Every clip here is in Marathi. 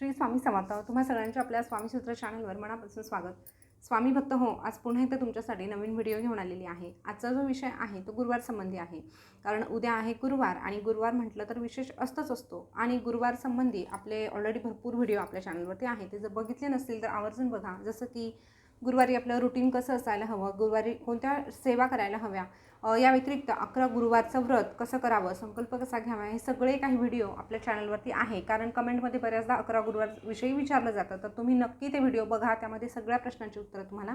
श्री स्वामी समर्थ. तुम्हा सगळ्यांच्या आपल्या स्वामीसूत्र चॅनलवर मनापासून स्वागत. स्वामी भक्त हो आज पुन्हा एकदा तुमच्यासाठी नवीन व्हिडिओ घेऊन आलेली आहे. आजचा जो विषय आहे तो गुरुवार संबंधी आहे. कारण उद्या आहे गुरुवार आणि गुरुवार म्हटलं तर विशेष असतंच असतो. आणि गुरुवार संबंधी आपले ऑलरेडी भरपूर व्हिडिओ आपल्या चॅनलवरती आहे ते जर बघितले नसतील तर आवर्जून बघा. जसं की गुरुवारी आपलं रुटीन कसं असायला हवं? गुरुवारी कोणत्या सेवा करायला हव्या? या व्यतिरिक्त अकरा गुरुवारचं व्रत कसं करावं? संकल्प कसा घ्यावा? हे सगळे काही व्हिडिओ आपल्या चॅनलवरती आहे. कारण कमेंटमध्ये बऱ्याचदा अकरा गुरुवारविषयी विचारलं जातं. तर तुम्ही नक्की ते व्हिडिओ बघा. त्यामध्ये सगळ्या प्रश्नांची उत्तरं तुम्हाला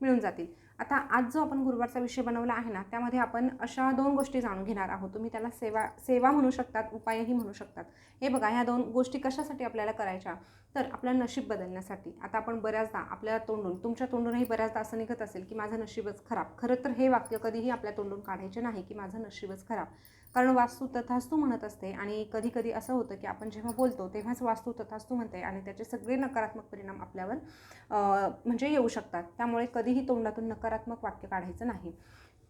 मिळून जातील. आता आज जो आपण गुरुवारचा विषय बनवला आहे ना त्यामध्ये आपण अशा दोन गोष्टी जाणून घेणार आहोत. तुम्ही त्याला सेवा सेवा म्हणू शकतात उपायही म्हणू शकतात. हे बघा ह्या दोन गोष्टी कशासाठी आपल्याला करायच्या? तर आपलं नशीब बदलण्यासाठी. आता आपण बऱ्याचदा आपल्या तोंडून तुमच्या तोंडूनही बऱ्याचदा असं निघत असेल की माझं नशीबच खराब. खरं तर हे वाक्य कधीही आपल्या तोंडून काढायचे नाही की माझं नशीबच खराब. कारण वास्तू तथास्तू म्हणत असते आणि कधी कधी असं होतं की आपण जेव्हा बोलतो तेव्हाच वास्तू तथास्तू म्हणते आणि त्याचे सगळे नकारात्मक परिणाम आपल्यावर म्हणजे येऊ शकतात. त्यामुळे कधीही तोंडातून नकारात्मक वाक्य काढायचं नाही.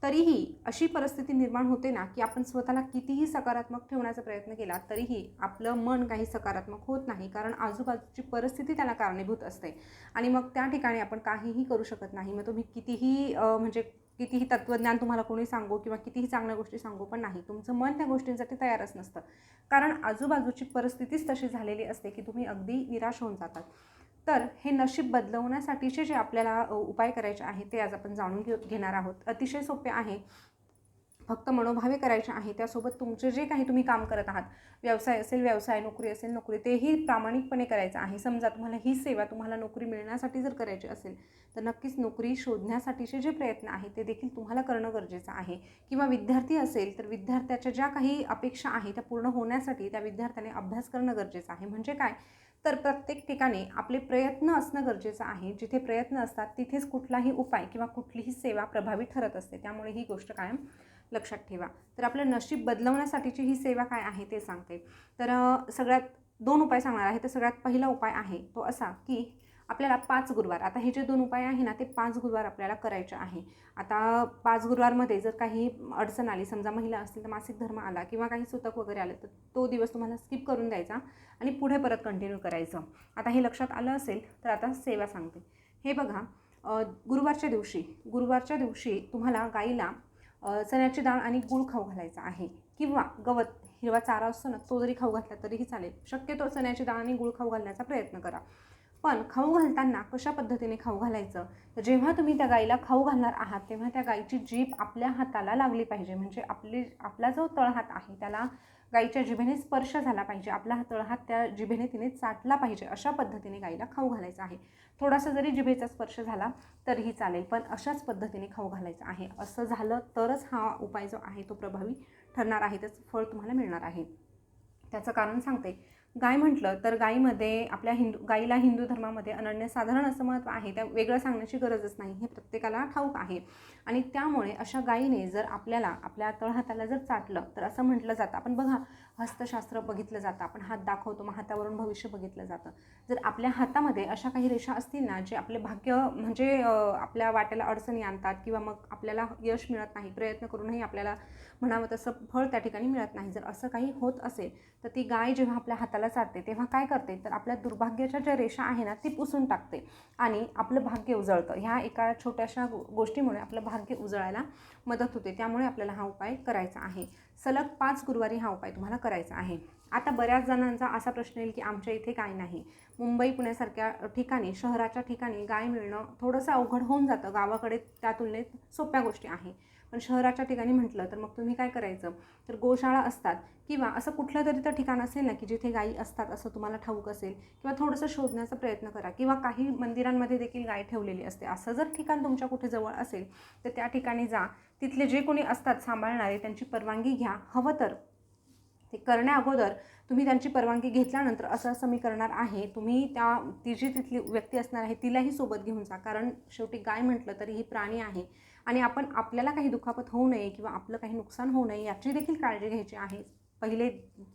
तरीही अशी परिस्थिती निर्माण होते ना की आपण स्वतःला कितीही सकारात्मक ठेवण्याचा प्रयत्न केला तरीही आपलं मन काही सकारात्मक होत नाही कारण आजूबाजूची परिस्थिती त्याला कारणीभूत असते. आणि मग त्या ठिकाणी आपण काहीही करू शकत नाही. मग तुम्ही कितीही म्हणजे कितीही तत्त्वज्ञान तुम्हाला कोणी सांगू किंवा कितीही चांगल्या गोष्टी सांगू पण नाही. तुमचं मन त्या गोष्टींसाठी तयारच नसतं. कारण आजूबाजूची परिस्थितीच तशी झालेली असते की तुम्ही अगदी निराश होऊन जातात. तर हे नशीब बदलवण्यासाठीचे जे आपल्याला उपाय करायचे आहे ते आज आपण जाणून घेऊ घेणार आहोत. अतिशय सोपे आहे. फक्त मनोभावे करायचे आहे त्यासोबत तुमचे जे काही तुम्ही काम करत आहात व्यवसाय असेल व्यवसाय नोकरी असेल नोकरी तेही प्रामाणिकपणे करायचं आहे. समजा तुम्हाला ही सेवा तुम्हाला नोकरी मिळण्यासाठी जर करायची असेल तर नक्कीच नोकरी शोधण्यासाठीचे जे प्रयत्न आहे ते देखील तुम्हाला करणं गरजेचं आहे. किंवा विद्यार्थी असेल तर विद्यार्थ्याच्या ज्या काही अपेक्षा आहे त्या पूर्ण होण्यासाठी त्या विद्यार्थ्याने अभ्यास करणं गरजेचं आहे. म्हणजे काय? तर प्रत्येक ठिकाणी आपले प्रयत्न असणं गरजेचं आहे. जिथे प्रयत्न असतात तिथेच कुठलाही उपाय किंवा कुठलीही सेवा प्रभावी ठरत असते. त्यामुळे ही गोष्ट कायम लक्षात ठेवा. तर आपलं नशीब बदलवण्यासाठीची ही सेवा काय आहे ते सांगते. तर सगळ्यात दोन उपाय सांगणार आहे. तर सगळ्यात पहिला उपाय आहे तो असा की आपल्याला पाच गुरुवार आता हे जे दोन उपाय आहे ना ते पाच गुरुवार आपल्याला करायचे आहे. आता पाच गुरुवारमध्ये जर काही अडचण आली समजा महिला असतील तर मासिक धर्म आला किंवा काही सुतक वगैरे आलं तर तो दिवस तुम्हाला स्किप करून द्यायचा आणि पुढे परत कंटिन्यू करायचं. आता हे लक्षात आलं असेल तर आता सेवा सांगते. हे बघा गुरुवारच्या दिवशी गुरुवारच्या दिवशी तुम्हाला गाईला चण्याची डाळ आणि गूळ खाऊ घालायचा आहे. किंवा गवत हिरवा चारा असतो ना तो जरी खाऊ घातला तरीही चालेल. शक्यतो चण्याची डाळ आणि गूळ खाऊ घालण्याचा प्रयत्न करा. पण खाऊ घालताना कशा पद्धतीने खाऊ घालायचं? तर जेव्हा तुम्ही त्या गाईला खाऊ घालणार आहात तेव्हा त्या गाईची जीभ आपल्या हाताला लागली पाहिजे. म्हणजे आपली आपला जो तळहात आहे त्याला गाईच्या जिभेने स्पर्श झाला पाहिजे. आपला हा तळहात त्या जिभेने तिने चाटला पाहिजे. अशा पद्धतीने गाईला खाऊ घालायचा आहे. थोडासा जरी जिभेचा स्पर्श झाला तरीही चालेल. पण अशाच पद्धतीने खाऊ घालायचा आहे. असं झालं तरच हा उपाय जो आहे तो प्रभावी ठरणार आहे. त्याचं फळ तुम्हाला मिळणार आहे. त्याचं कारण सांगते. गाय म्हटलं तर गायीमध्ये आपल्या हिंदू गाईला हिंदू धर्मामध्ये अनन्यसाधारण असं महत्त्व आहे त्या वेगळं सांगण्याची गरजच नाही हे प्रत्येकाला ठाऊक आहे. आणि त्यामुळे अशा गायीने जर आपल्याला आपल्या तळहाताला जर चाटलं तर असं म्हटलं जातं. आपण बघा हस्तशास्त्र बघितलं जातं आपण हात दाखवतो मग हातावरून भविष्य बघितलं जातं. जर आपल्या हातामध्ये अशा काही रेषा असतील ना जे आपले भाग्य म्हणजे आपल्या वाट्याला अडचणी आणतात किंवा मग आपल्याला यश मिळत नाही प्रयत्न करूनही आपल्याला म्हणावं तसं फळ त्या ठिकाणी मिळत नाही. जर असं काही होत असेल तर ती गाय जेव्हा आपल्या हाताला चालते तेव्हा काय करते? तर आपल्या दुर्भाग्याच्या ज्या रेषा आहे ना ती पुसून टाकते. आणि आपलं भाग्य उजळतं. ह्या एका छोट्याशा गोष्टीमुळे आपलं भाग्य उजळायला मदत होते. त्यामुळे आपल्याला हा उपाय करायचा आहे. सलग पाच गुरुवारी हा उपाय तुम्हाला करायचा आहे. आता बऱ्याच जणांचा असा प्रश्न येईल की आमच्या इथे काय नाही. मुंबई पुण्यासारख्या ठिकाणी शहराच्या ठिकाणी गाय मिळणं थोडंसं अवघड होऊन जातं. गावाकडे त्या तुलनेत सोप्या गोष्टी आहे. पण शहराच्या ठिकाणी म्हटलं तर मग तुम्ही काय करायचं? तर गोशाळा असतात. किंवा असं कुठलं तरी तर ठिकाण असेल ना की जिथे गायी असतात असं तुम्हाला ठाऊक असेल किंवा थोडंसं शोधण्याचा प्रयत्न करा किंवा काही मंदिरांमध्ये देखील गाय ठेवलेली असते. असं जर ठिकाण तुमच्या कुठे जवळ असेल तर त्या ठिकाणी जा. तिथले जे कोणी असतात सांभाळणारे त्यांची परवानगी घ्या. हवं तर. ते करण्या अगोदर तुम्ही त्यांची परवानगी घेतल्यानंतर असं असं मी करणार आहे. तुम्ही त्या ती जी तिथली व्यक्ती असणार आहे तिलाही सोबत घेऊन जा. कारण शेवटी गाय म्हटलं तरी ही प्राणी आहे. आणि आपण आपल्याला काही दुखापत होऊ नये किंवा आपलं काही नुकसान होऊ नये याची देखील काळजी घ्यायची आहे. पहिले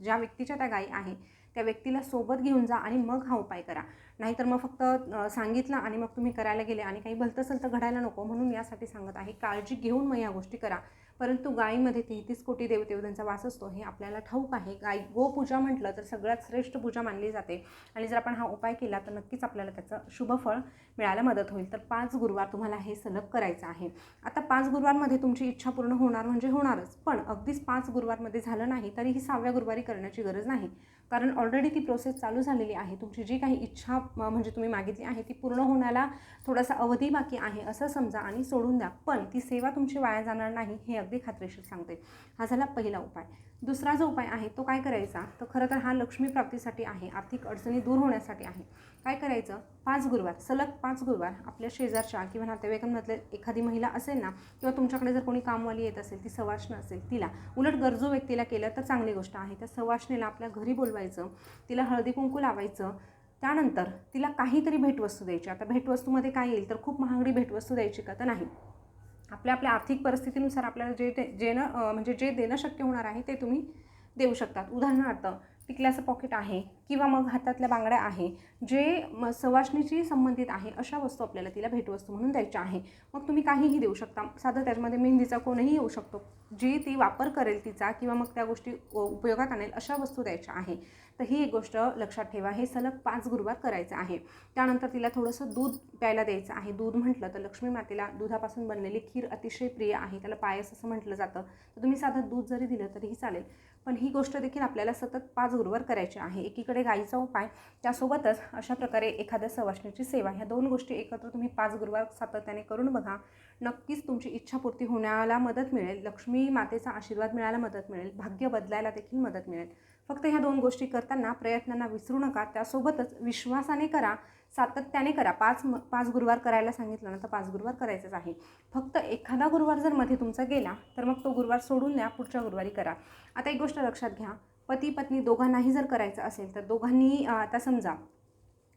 ज्या व्यक्तीच्या त्या गायी आहे त्या व्यक्तीला सोबत घेऊन जा आणि मग हा उपाय करा. नाहीतर मग फक्त सांगितलं आणि मग तुम्ही करायला गेले आणि काही भलतं तर घडायला नको म्हणून यासाठी सांगत आहे. काळजी घेऊन मग या गोष्टी करा. परंतु गायीमध्ये तेहतीस कोटी देवदेवतांचा वास असतो हे आपल्याला ठाऊक आहे. गाय गोपूजा म्हटलं तर सगळ्यात श्रेष्ठ पूजा मानली जाते. आणि जर आपण हा उपाय केला तर नक्कीच आपल्याला त्याचं शुभफळ मिळायला मदत होईल. तर पाच गुरुवार तुम्हाला हे सलग करायचं आहे. आता पाच गुरुवारमध्ये तुमची इच्छा पूर्ण होणार म्हणजे होणारच. पण अगदीच पाच गुरुवारमध्ये झालं नाही तरी ही सहाव्या गुरुवारी करण्याची गरज नाही. कारण ऑलरेडी ती प्रोसेस चालू झालेली आहे. तुमची जी काही इच्छा म्हणजे तुम्ही मागितली आहे ती पूर्ण होण्याला थोडासा अवधी बाकी आहे असं समजा आणि सोडून द्या. पण ती सेवा तुमची वाया जाणार नाही हे अगदी खात्रीशीर सांगते. हा झाला पहिला उपाय. दुसरा जो उपाय आहे तो काय करायचा? तर खरं तर हा लक्ष्मी प्राप्तीसाठी आहे. आर्थिक अडचणी दूर होण्यासाठी आहे. काय करायचं? पाच गुरुवार सलग पाच गुरुवार आपल्या शेजारच्या किंवा नातेवाईकांमधले एखादी महिला असेल ना किंवा तुमच्याकडे जर कोणी कामवाली येत असेल ती सवाष्ण असेल तिला उलट गरजू व्यक्तीला केलं तर चांगली गोष्ट आहे. त्या सवाष्णीला आपल्या घरी बोलवायचं तिला हळदी कुंकू लावायचं त्यानंतर तिला काहीतरी भेटवस्तू द्यायची. आता भेटवस्तूमध्ये काय येईल तर खूप महागडी भेटवस्तू द्यायची का तर नाही. आपल्या आपल्या आर्थिक परिस्थितीनुसार आपल्याला जे ते जे म्हणजे जे देणं शक्य होणार आहे ते तुम्ही देऊ शकतात. उदाहरणार्थ टिकल्याचं पॉकेट आहे किंवा मग हातातल्या बांगड्या आहे जे म सवासणीशी संबंधित आहे अशा वस्तू आपल्याला तिला भेटवस्तू म्हणून द्यायच्या आहे. मग तुम्ही काहीही देऊ शकता. साधं त्याच्यामध्ये मेहंदीचा कोणही येऊ शकतो. जी ती वापर करेल तिचा किंवा मग त्या गोष्टी उपयोगात आणेल अशा वस्तू द्यायच्या आहे. तर ही एक गोष्ट लक्षात ठेवा. हे सलग पाच गुरुवार करायचं आहे. त्यानंतर तिला थोडंसं दूध प्यायला द्यायचं आहे. दूध म्हटलं तर लक्ष्मी मातेला दुधापासून बनलेली खीर अतिशय प्रिय आहे. त्याला पायस असं म्हटलं जातं. तर तुम्ही साधं दूध जरी दिलं तरीही चालेल. पण ही गोष्ट देखील आपल्याला सतत पाच गुरुवार करायची आहे. एकीकडे गाईचा उपाय त्यासोबतच अशा प्रकारे एखाद्या सवाष्णीची सेवा ह्या दोन गोष्टी एकत्र तुम्ही पाच गुरुवार सातत्याने करून बघा. नक्कीच तुमची इच्छापूर्ती होण्याला मदत मिळेल. लक्ष्मी मातेचा आशीर्वाद मिळायला मदत मिळेल. भाग्य बदलायला देखील मदत मिळेल. फक्त ह्या दोन गोष्टी करताना प्रयत्नांना विसरू नका. त्यासोबतच विश्वासाने करा. सातत्याने करा. पाच म पाच गुरुवार करायला सांगितलं ना तर पाच गुरुवार करायचंच आहे. फक्त एखादा गुरुवार जर मध्ये तुमचा गेला तर मग तो गुरुवार सोडून द्या पुढच्या गुरुवारी करा. आता एक गोष्ट लक्षात घ्या. पती पत्नी दोघांनाही जर करायचं असेल तर दोघांनी आता समजा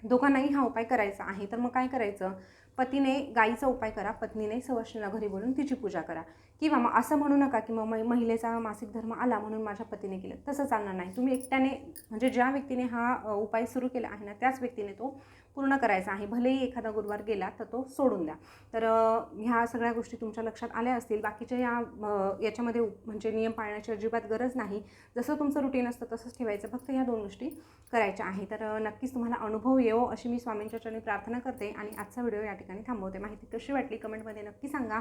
दोघांनाही हा उपाय करायचा आहे तर मग काय करायचं? पतीने गाईचा उपाय करा पत्नीने सवर्षणा घरी बोलून तिची पूजा करा. किंवा मग असं म्हणू नका की मग महिलेचा मासिक धर्म आला म्हणून माझ्या पतीने केलं. तसं चालणार नाही. तुम्ही एकट्याने म्हणजे ज्या व्यक्तीने हा उपाय सुरू केला आहे ना त्याच व्यक्तीने तो पूर्ण करायचा आहे. भलेही एखादा गुरुवार गेला तर तो सोडून द्या. तर ह्या सगळ्या गोष्टी तुमच्या लक्षात आल्या असतील. बाकीच्या या याच्यामध्ये म्हणजे नियम पाळण्याची अजिबात गरज नाही. जसं तुमचं रुटीन असतं तसंच ठेवायचं. फक्त ह्या दोन गोष्टी करायच्या आहे. तर नक्कीच तुम्हाला अनुभव येवो अशी मी स्वामींच्या चरणी प्रार्थना करते. आणि आजचा व्हिडिओ या ठिकाणी थांबवते. माहिती कशी वाटली कमेंटमध्ये नक्की सांगा.